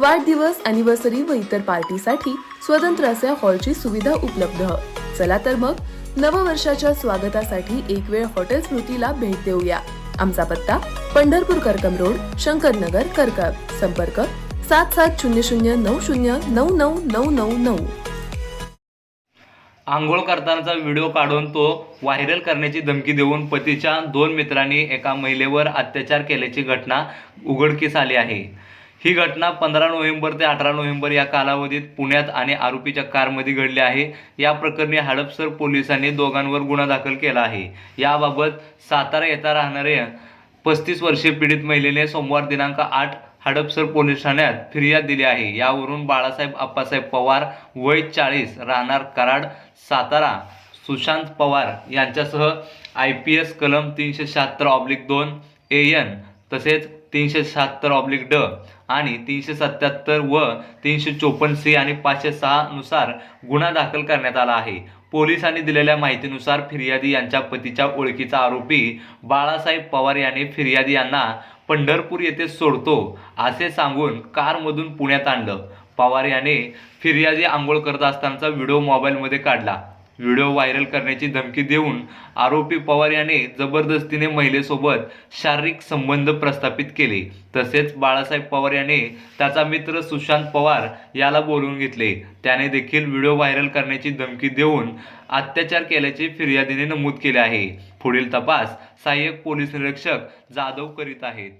वाढदिवस अॅनिव्हर्सरी व इतर पार्टीसाठी स्वतंत्र असे हॉलची सुविधा उपलब्ध. चला तर मग नववर्षाच्या स्वागतासाठी एक वेळ हॉटेल स्मृतीला भेट देऊया. आमचा पत्ता पंढरपूर करकम रोड शंकरनगर करकम संपर्क सात सात शून्य शून्य नऊ शून्य नऊ नऊ नऊ नऊ नऊ. आंघोळ करतानाचा व्हिडिओ काढून तो व्हायरल करण्याची धमकी देऊन पतीच्या दोन मित्रांनी एका महिलेवर अत्याचार केल्याची घटना उघडकीस आली आहे. ही घटना पंधरा नोव्हेंबर ते अठरा नोव्हेंबर या कालावधीत पुण्यात आणि आरोपीच्या कारमध्ये घडली आहे. या प्रकरणी हडपसर पोलिसांनी दोघांवर गुन्हा दाखल केला आहे. याबाबत सातारा येथे राहणाऱ्या पस्तीस वर्षीय पीडित महिलेने सोमवार दिनांक आठ हडपसर पोलीस ठाण्यात फिर्याद दिली आहे. यावरून बाळासाहेब आप्पासाहेब पवार वय चाळीस राहणार कराड सातारा सुशांत पवार यांच्यासह आय पी एस कलम तीनशे शहात्तर ऑब्लिक दोन ए एन तसेच तीनशे शहात्तर ऑब्लिक ड आणि तीनशे सत्याहत्तर व तीनशे चोपन्न सी आणि पाचशे सहा नुसार गुन्हा दाखल करण्यात आला आहे. पोलिसांनी दिलेल्या माहितीनुसार फिर्यादी यांच्या पतीच्या ओळखीचा आरोपी बाळासाहेब पवार यांनी फिर्यादी यांना पंढरपूर येथे सोडतो असे सांगून कारमधून पुण्यात आणलं. पवार याने फिर्यादी आंघोळ करत असतानाचा व्हिडिओ मोबाईलमध्ये काढला. व्हिडिओ व्हायरल करण्याची धमकी देऊन आरोपी पवार याने जबरदस्तीने महिलेसोबत शारीरिक संबंध प्रस्थापित केले. तसेच बाळासाहेब पवार याने त्याचा मित्र सुशांत पवार याला बोलवून घेतले. त्याने देखील व्हिडिओ व्हायरल करण्याची धमकी देऊन अत्याचार केल्याचे फिर्यादीने नमूद केले आहे. पुढील तपास सहाय्यक पोलीस निरीक्षक जाधव करीत आहेत.